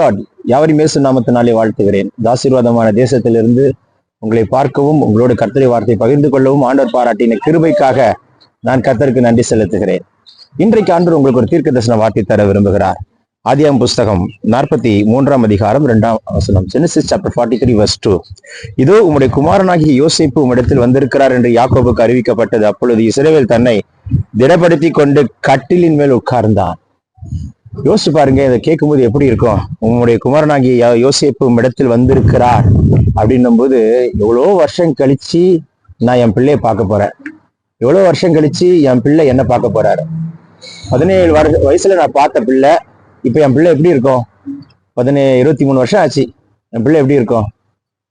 Lord யாவரி மேசு நாமத்தினாலே வாழ்த்துகிறேன். ஆசீர்வாதமான தேசத்திலிருந்து உங்களை பார்க்கவும் உங்களோட கர்த்தரை வார்த்தை பகிர்ந்து கொள்ளவும் ஆண்டவர் பாராட்டின கிருபைக்காக நான் கர்த்தருக்கு நன்றி செலுத்துகிறேன். இன்றைக்கு ஆண்டு உங்களுக்கு ஒரு தீர்க்க தரிசன வார்த்தை தர விரும்புகிறார். ஆதியாம் புஸ்தகம் நாற்பத்தி மூன்றாம் அதிகாரம் இரண்டாம் வசனம் Genesis chapter forty three verse two இதோ உம்முடைய குமாரனாகிய யோசிப்பு உம்மிடத்தில் வந்திருக்கிறார் என்று யாக்கோபுக்கு அறிவிக்கப்பட்டது. அப்பொழுது இஸ்ரவேல் தன்னை திடப்படுத்தி கொண்டு கட்டிலின் மேல் உட்கார்ந்தான். யோசிச்சு பாருங்க இதை கேட்கும்போது எப்படி இருக்கும்? உங்களுடைய குமாரனாகிய யோசிப்பு இடத்தில் வந்திருக்கிறார் அப்படின்னும் போது எவ்வளோ வருஷம் கழிச்சு நான் என் பிள்ளையை பார்க்க போறேன். எவ்வளோ வருஷம் கழிச்சு என் பிள்ளை என்ன பார்க்க போறாரு. பதினேழு வருஷ வயசுல நான் பார்த்த பிள்ளை இப்போ என் பிள்ளை எப்படி இருக்கும்? பதினே இருபத்தி மூணு வருஷம் ஆச்சு. என் பிள்ளை எப்படி இருக்கும்?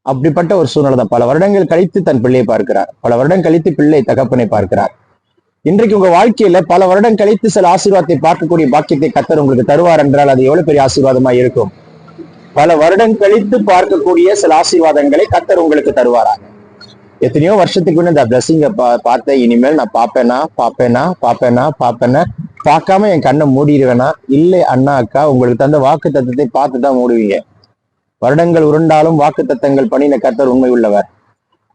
அப்படிப்பட்ட ஒரு சூழ்நிலை தான் பல வருடங்கள் கழித்து தன் பிள்ளையை பார்க்கிறார். பல வருடம் கழித்து பிள்ளை தகப்பனை பார்க்கிறார். இன்றைக்கு உங்க வாழ்க்கையில பல வருடம் கழித்து சில ஆசீர்வாதத்தை பார்க்கக்கூடிய பாக்கியத்தை கத்தர் உங்களுக்கு தருவார் என்றால் அது எவ்வளவு பெரிய ஆசீர்வாதமா இருக்கும்? பல வருடம் கழித்து பார்க்கக்கூடிய சில ஆசீர்வாதங்களை கத்தர் உங்களுக்கு தருவாராங்க எத்தனையோ வருஷத்துக்கு முன்ன இந்த பிளஸிங்க பார்த்தேன். இனிமேல் நான் பார்ப்பேனா? பார்ப்பேனா? பார்ப்பேனா? பார்ப்பேனா? பார்க்காம என் கண்ணை மூடிடுவேனா இல்லை அண்ணா அக்கா உங்களுக்கு தந்த வாக்கு தத்தத்தை பார்த்து தான் மூடுவீங்க. வருடங்கள் உருண்டாலும் வாக்கு தத்தங்கள் பண்ணின கத்தர் உண்மை உள்ளவர்.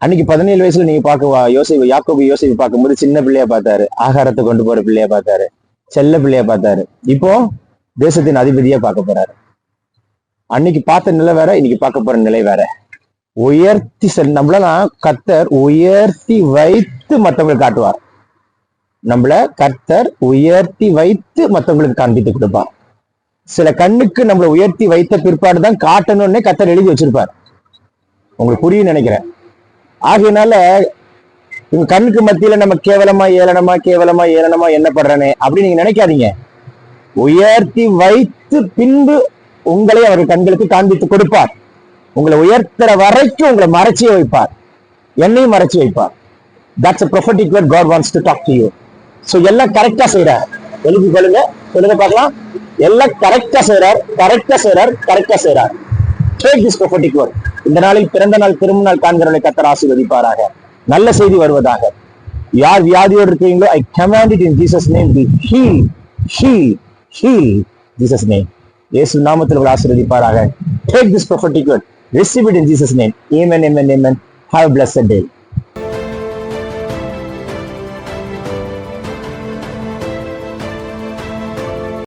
அன்னைக்கு பதினேழு வயசுல நீங்க பார்க்க யோசிப்பு யாக்கோபு யோசிப்பு பார்க்கும்போது சின்ன பிள்ளையா பார்த்தாரு. ஆகாரத்தை கொண்டு போற பிள்ளையா பார்த்தாரு. செல்ல பிள்ளையா பார்த்தாரு. இப்போ தேசத்தின் அதிபதியா பார்க்க போறாரு. அன்னைக்கு பார்த்த நிலை வேற இன்னைக்கு பார்க்க போற நிலை வேற. உயர்த்தி செல் நம்மளெல்லாம் கத்தர் உயர்த்தி வைத்து மத்தவங்களுக்கு காட்டுவார். நம்மள கர்த்தர் உயர்த்தி வைத்து மத்தவங்களுக்கு காண்பித்து கொடுப்பார். சில கண்ணுக்கு நம்மளை உயர்த்தி வைத்த பிற்பாடு தான் காட்டணும்னே கத்தர் எழுதி வச்சிருப்பார். உங்களுக்கு புரியும் நினைக்கிறேன். ஆகையினால உங்க கண்ணுக்கு மத்தியில நம்ம கேவலமா ஏளனமா கேவலமா ஏளனமா என்னப்படுறனே அப்படின்னு நீங்க நினைக்காதீங்க. உயர்த்தி வைத்து பின்பு உங்களை அவர் கண்களுக்கு காண்பித்து கொடுப்பார். உங்களை உயர்த்துற வரைக்கும் உங்களை மறைச்சியே வைப்பார். என்னையும் மறைச்சி வைப்பார். That's a prophetic word God wants to talk to you. So எல்லாம் கரெக்டா செய்யறார் எழுதி சொல்லுங்க சொல்லுங்க பார்க்கலாம். எல்லாம் கரெக்டா செய்யறார் கரெக்டா செய்யறார் கரெக்டா செய்யறார் டேக் திஸ் ப்ரொஃபட்டிக் வேர்ட் இந்த நாளில் பிறந்த நாள் திருமணம் காண்கிறவர்களை கத்தர் ஆசீர்வதிப்பாராக நல்ல செய்தி வருவதாக யார் வியாதியோடு இருக்கீங்களோ I command it in Jesus name be heal heal heal Jesus name இயேசு நாமத்தில் உங்களை ஆசீர்வதிப்பாராக take this prophetic receive it in Jesus name amen amen amen have blessed day